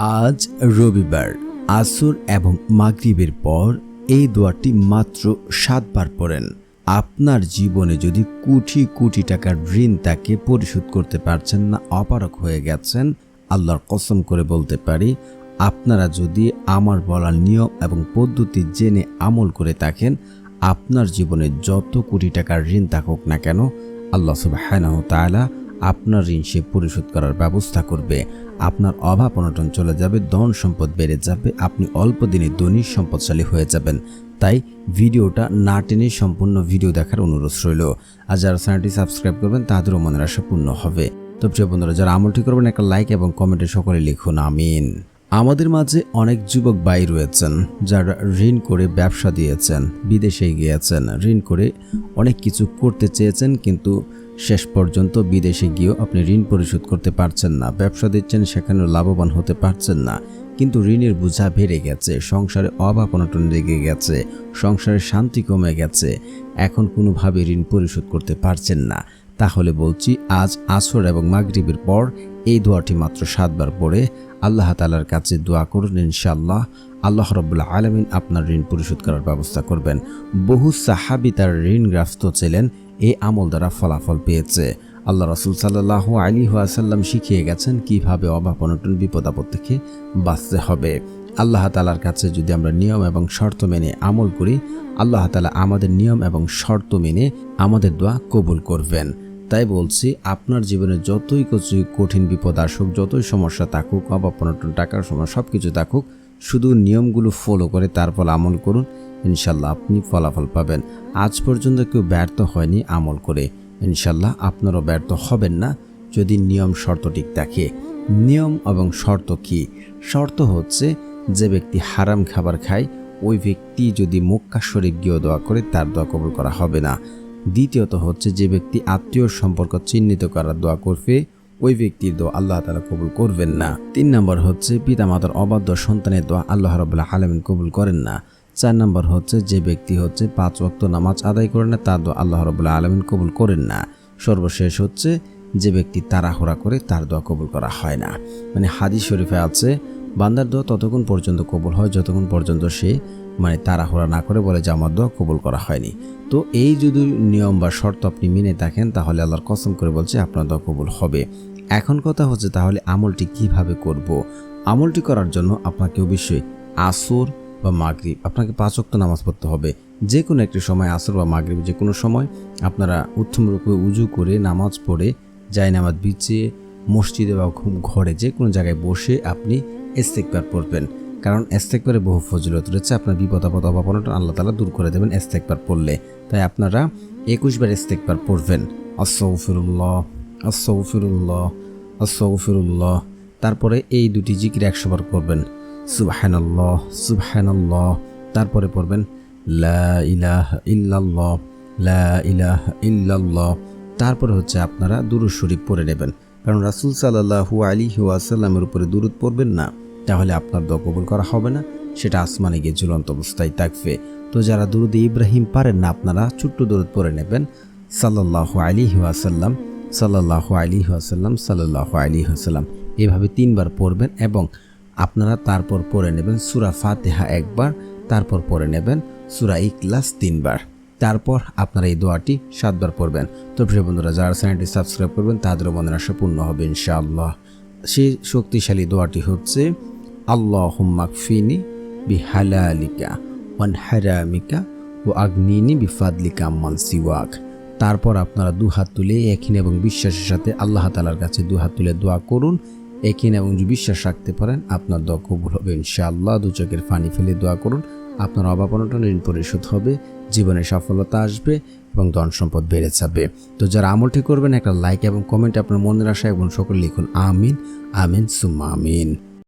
আজ রবিবার, আসর এবং মাগরিবের পর এই দোয়াটি মাত্র সাতবার পড়েন। আপনার জীবনে যদি কোটি কোটি টাকার ঋণ তাকে পরিশোধ করতে পারছেন না অপারক হয়ে গেছেন, আল্লাহর কসম করে বলতে পারি, আপনারা যদি আমার বলার নিয়ম এবং পদ্ধতি জেনে আমল করে থাকেন, আপনার জীবনে যত কোটি টাকার ঋণ থাকুক না কেন, আল্লাহ সুবাহ আপনার ঋণ সে পরিশোধ করার ব্যবস্থা করবে। আপনার অভাব অনটন চলে যাবে, ধন সম্পদ বেড়ে যাবে, আপনি অল্প দিনে ধনী সম্পদশালী হয়ে যাবেন। তাই ভিডিওটা না টেনে সম্পূর্ণ ভিডিও দেখার অনুরোধ রইল। আর যারা চ্যানেলটি সাবস্ক্রাইব করবেন, তাদেরও মনের আশা পূর্ণ হবে। তো প্রিয় বন্ধুরা, যারা আমলটি করবেন, একটা লাইক এবং কমেন্টে সকলে লিখুন, আমিন। আমাদের মাঝে অনেক যুবক ভাই রয়েছেন, যারা ঋণ করে ব্যবসা দিয়েছেন, বিদেশে গিয়েছেন, ঋণ করে অনেক কিছু করতে চেয়েছেন, কিন্তু শেষ পর্যন্ত বিদেশে গিয়েও আপনি ঋণ পরিশোধ করতে পারছেন না, ব্যবসা দিচ্ছেন, সেখানেও লাভবান হতে পারছেন না। কিন্তু ঋণের বোঝা বেড়ে গেছে, সংসারে অভাব অনটন লেগে গেছে, সংসারে শান্তি কমে গেছে, এখন কোনোভাবে ঋণ পরিশোধ করতে পারছেন না। তাহলে বলছি, আজ আসর এবং মাগরিবের পর এই দোয়াটি মাত্র সাতবার পড়ে আল্লাহ তালার কাছে দোয়া করুন, ইনশাআল্লাহ আল্লাহ রব্বুল্লাহ আলমিন আপনার ঋণ পরিশোধ করার ব্যবস্থা করবেন। বহু সাহাবি তার ঋণগ্রস্ত ছিলেন, এই আমল দ্বারা ফলাফল পেয়েছে। আল্লাহ রসুল সাল্লাহ আলী ওয়াসাল্লাম শিখিয়ে গেছেন কীভাবে অভাব, অনটন, বিপদ, আপদ থেকে বাঁচতে হবে। আল্লাহ তালার কাছে যদি আমরা নিয়ম এবং শর্ত মেনে আমল করি, আল্লাহ তালা আমাদের নিয়ম এবং শর্ত মেনে আমাদের দোয়া কবুল করবেন। তাই বলছি, আপনার জীবনে যতই কিছু কঠিন বিপদ আসুক, যতই সমস্যা থাকুক অভাব অনটন টাকার সমস্যা সব কিছু থাকুক, শুধু নিয়মগুলো ফলো করে তারপর আমল করুন, ইনশাল্লাহ আপনি ফলাফল পাবেন। আজ পর্যন্ত কেউ ব্যর্থ হয়নি আমল করে। ইনশাল্লাহ আপনারও ব্যর্থ হবেন না যদি নিয়ম, শর্ত ঠিক থাকে। নিয়ম এবং শর্ত কি? শর্ত হচ্ছে, যে ব্যক্তি হারাম খাবার খায়, ওই ব্যক্তি যদি মক্কা শরীফ গিয়ে দোয়া করে, তার দোয়া কবুল করা হবে না। দ্বিতীয়ত হচ্ছে যে ব্যক্তি আত্মীয় সম্পর্ক চিহ্নিত করার দোয়া করবে, ওই ব্যক্তির দোয়া আল্লাহ তালা কবুল করবেন না। তিন নম্বর হচ্ছে পিতামাতার অবাধ্য সন্তানের দোয়া আল্লাহ রবাহ আলমিন কবুল করেন না। চার নম্বর হচ্ছে যে ব্যক্তি হচ্ছে পাঁচ ওয়াক্ত নামাজ আদায় করে না, তার দোয়া আল্লাহ রবাহ আলমিন কবুল করেন না। সর্বশেষ হচ্ছে যে ব্যক্তি তাড়াহুড়া করে তার দোয়া কবুল করা হয় না। মানে হাদিস শরীফে আছে বান্দার দোয়া ততক্ষণ পর্যন্ত কবুল হয়, যতক্ষণ পর্যন্ত সে মানে তাড়াহুড়া না করে বলে যে আমার দোয়া কবুল করা হয়নি। তো এই যদি নিয়ম বা শর্ত আপনি মেনে থাকেন, তাহলে আল্লাহর কসম করে বলছে আপনার দোয়া কবুল হবে। এখন কথা হচ্ছে তাহলে আমলটি কীভাবে করব। আমলটি করার জন্য আপনাকে অবশ্যই আসর বা মাগরিব, আপনাকে পাঁচ নামাজ পড়তে হবে। যে কোনো একটি সময় আসর বা মাগরিব যে কোনো সময় আপনারা উত্তম রূপে উজু করে নামাজ পড়ে যাই নামাজ বিছিয়ে, মসজিদে বা ঘরে যে কোনো জায়গায় বসে আপনি ইস্তেকবার পড়বেন। কারণ এস্তেকবারে বহু ফজিলত রয়েছে। আপনার বিপদ, আপদ অভাবনটা আল্লাহ তালা দূর করে দেবেন এস্তেকবার পড়লে। তাই আপনারা একুশবার ইস্তেকবার পড়বেন। আসৌফিরুল্লাহ আসৌফিরুল্লাহ আসৌফিরুল্লাহ তারপরে এই দুটি জিকির একশোবার করবেন সুবহানাল্লাহ সুবহানাল্লাহ। তারপরে পড়বেন, লা ইলাহ তারপরে হচ্ছে আপনারা দুরুদ শরীফ পড়ে নেবেন। কারণ রাসুল সাল্লাহু আলী ওয়াসাল্লামের উপরে দুরুদ পড়বেন না। তাহলে আপনার দোয়া কবুল করা হবে না, সেটা আসমানে গিয়ে ঝুলন্ত অবস্থায় থাকবে। তো যারা দুরুদ ইব্রাহিম পারেন না, আপনারা ছোট্ট দুরুদ পড়ে নেবেন। সাল্লাহ আলী ওয়াসাল্লাম সাল্লাহ আলী ওয়াসাল্লাম সাল্লাহ আলী ওয়াসাল্লাম। এভাবে তিনবার পড়বেন এবং আপনারা তারপর পড়ে নেবেন সুরা ফাতেহা একবার, তারপর পড়ে নেবেন সুরা ইকলাস তিনবার। তারপর আপনারা এই দোয়াটি সাতবার পড়বেন। তো প্রিয় বন্ধুরা, যারা চ্যানেলটি সাবস্ক্রাইব করবেন, তাদেরও মনের আশা পূর্ণ হবে ইনশাআল্লাহ। সেই শক্তিশালী দোয়াটি হচ্ছে আল্লাহ মাকফিনি বি হালালিকা ওয়ান হারামিকা ও আগ্নিনি বিফাদলিকা আম্মান সিওয়াক। তারপর আপনারা দু হাত তুলে এখিন এবং বিশ্বাসের সাথে আল্লাহ তালার কাছে দু হাত তুলে দোয়া করুন। এখিন এবং বিশ্বাস রাখতে পারেন, আপনার দোয়া কবুল হবে ইনশাআল্লাহ। দু চোখের ফানি ফেলে দোয়া করুন। আপনার অভাব অনটন ঋণ পরিশোধ হবে। জীবনে সফলতা আসবে এবং ধন সম্পদ বেড়ে যাবে। তো যারা আমলটি করবেন, একটা লাইক এবং কমেন্ট আপনার মনের আশা এবং সকল লিখুন, আমিন আমিন, সুম্মা, আমিন।